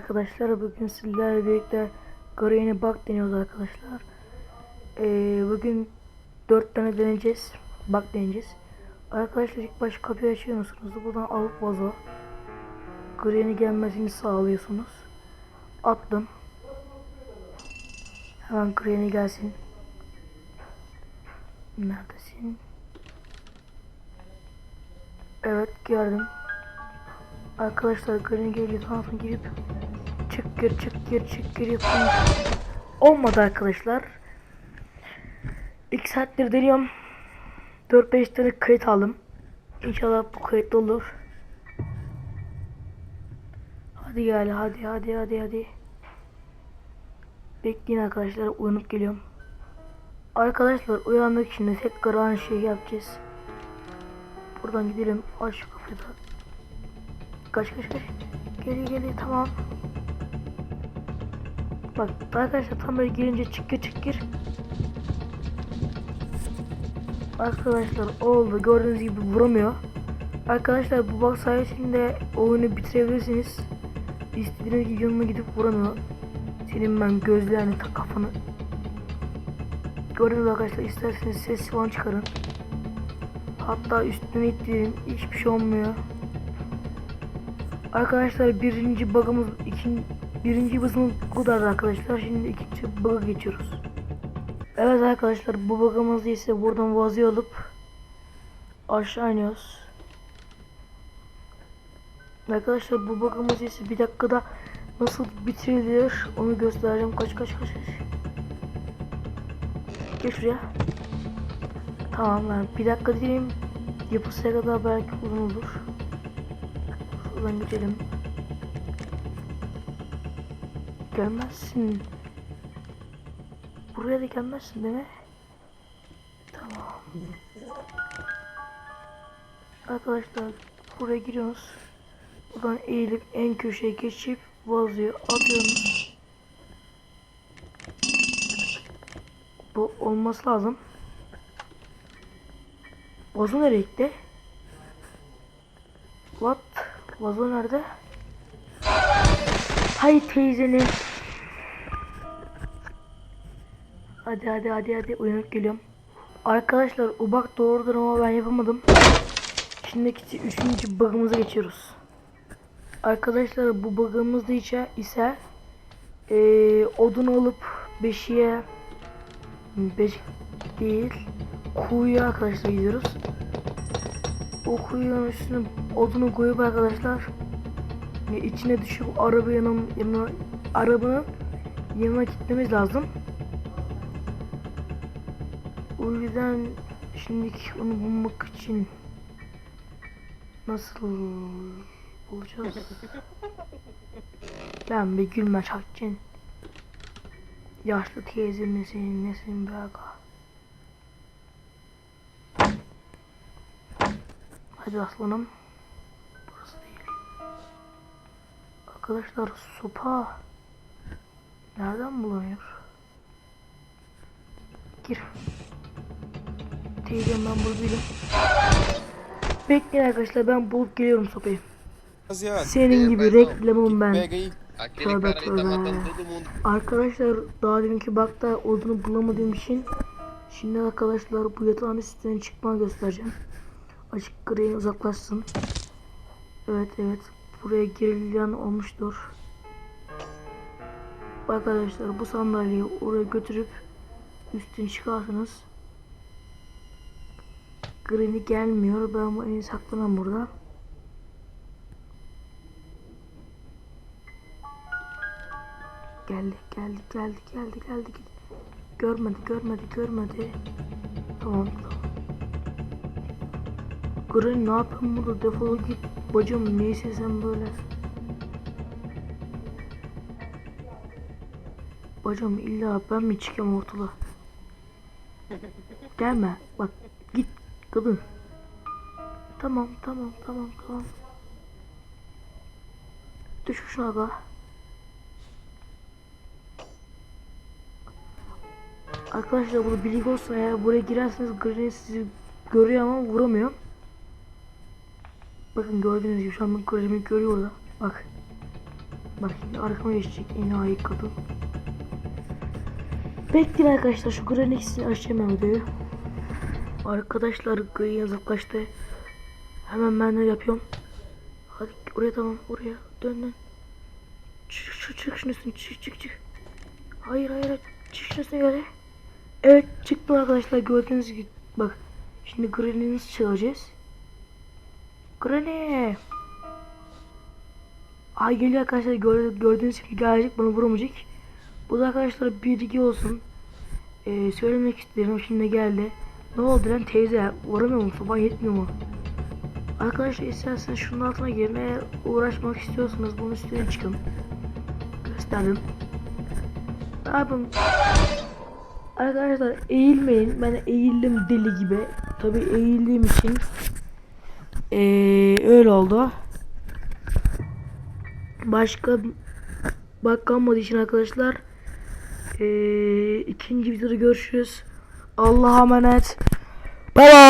Arkadaşlar bugün sizlerle birlikte Green'i bug deniyoruz arkadaşlar. Ee, bugün 4 tane deneyeceğiz. Bug deneyeceğiz. Arkadaşlar ilk baş kapıyı açıyorsunuz. Buradan alıp vazo. Green'i gelmesini sağlıyorsunuz. Attım. Hemen Green'i gelsin. Neredesin? Evet geldim. Arkadaşlar Green geliyor tarafına girip gir çık gir yapın. Olmadı arkadaşlar. 2 saattir deniyorum. 4-5 tane kayıt aldım. İnşallah bu kayıtlı olur. Hadi gel hadi hadi hadi hadi. Bekleyin arkadaşlar uyanıp geliyorum. Arkadaşlar uyandık şimdi tekrar aynı şeyi yapacağız. Buradan gidelim. Aç şu kapıyı da. Kaç kaç kaç. Geliyor geliyor tamam. Bak arkadaşlar tam böyle girince çık gir. Arkadaşlar oldu gördüğünüz gibi vuramıyor. Arkadaşlar bu bak sayesinde oyunu bitirebilirsiniz. İstediğiniz gibi yanına gidip vuramıyor. Senin ben gözlerini tak kafanı. Gördünüz mü arkadaşlar isterseniz ses falan çıkarın. Hatta üstüne ittirin hiçbir şey olmuyor. Arkadaşlar birinci bug'ımız ikinci birinci bug'ımız bu kadar arkadaşlar. Şimdi ikinci bug'a geçiyoruz. Evet arkadaşlar bu bug'ımız ise buradan vazı alıp aşağı iniyoruz. Arkadaşlar bu bug'ımız ise bir dakikada nasıl bitirilir onu göstereceğim. Kaç kaç kaç kaç. Gel şuraya. Tamam ben bir dakika diyeyim. Yapısına kadar belki uzun olur. Şuradan geçelim. Gelmezsin. Buraya da gelmezsin değil mi? Tamam. Arkadaşlar buraya giriyoruz. Buradan eğilip en köşeye geçip vazoyu atıyorsunuz. Bu olması lazım. Vazo nereye gitti? What? Vazo nerede? Hay teyzeni. Hadi hadi hadi hadi uyanıp geliyorum. Arkadaşlar ubak doğrudur ama ben yapamadım. Şimdiki üçüncü bug'ımıza geçiyoruz. Arkadaşlar bu bug'ımız ise, ise eee, odun alıp beşiğe beşik değil kuyuya arkadaşlar gidiyoruz. O kuyunun üstüne odunu koyup arkadaşlar e, içine düşüp araba yanım, yanına arabanın yanına gitmemiz lazım. O yüzden şimdiki onu bulmak için nasıl bulacağız? ben bir gülme çakçın. Yaşlı teyze misin nesin be aga? Hadi aslanım. Arkadaşlar sopa nereden bulunuyor? Gir. Teyzem ben burada değilim. Bekleyin arkadaşlar ben bulup geliyorum sopayı. Senin é, gibi reklamım ben. Tövbe tövbe. Arkadaşlar daha deminki bakta odunu bulamadığım için şimdi arkadaşlar bu yatağın üstüne çıkma göstereceğim. Açık griye uzaklaşsın. Evet evet buraya girilen olmuştur. Arkadaşlar bu sandalyeyi oraya götürüp üstüne çıkarsınız. Grini gelmiyor. Ben bu en saklanam burada. Geldi, geldi, geldi, geldi, geldi. Görmedi, görmedi, görmedi. Tamam, tamam. Green ne yapıyorsun burada? Defol git. Bacım neyse sen böyle. Bacım illa ben mi çıkayım ortada? Gelme. Bak git kadın. Tamam, tamam, tamam, tamam. Düş şuna bak. Arkadaşlar bunu bilgi olsa eğer buraya girerseniz Green sizi görüyor ama vuramıyor. Bakın gördüğünüz gibi şu an Green'i görüyor orada. Bak. Bak şimdi arkama geçecek enayi kadın. Bekleyin arkadaşlar şu Granny ikisini açacağım ben videoyu. Arkadaşlar Granny yazıklaştı. Hemen ben de yapıyorum. Hadi oraya tamam oraya dön dön. Çık çık çık şunun üstüne çık çık çık. Hayır hayır çık şunun üstüne göre. Evet çıktım arkadaşlar gördüğünüz gibi. Bak şimdi Granny'yi nasıl çağıracağız? Granny. Ay geliyor arkadaşlar gör, gördüğünüz gibi gelecek bana vuramayacak. Bu da arkadaşlar bilgi olsun. Ee, söylemek isterim şimdi geldi. Ne oldu lan teyze vuramıyor mu soban yetmiyor mu? Arkadaşlar isterseniz şunun altına girin eğer uğraşmak istiyorsanız bunun üstüne çıkın. Gösterdim. Ne yapayım? Arkadaşlar eğilmeyin. Ben eğildim deli gibi. Tabi eğildiğim için ee, öyle oldu. Başka bak kalmadığı için arkadaşlar ee, ikinci videoda görüşürüz. Allah'a emanet. Bye bye.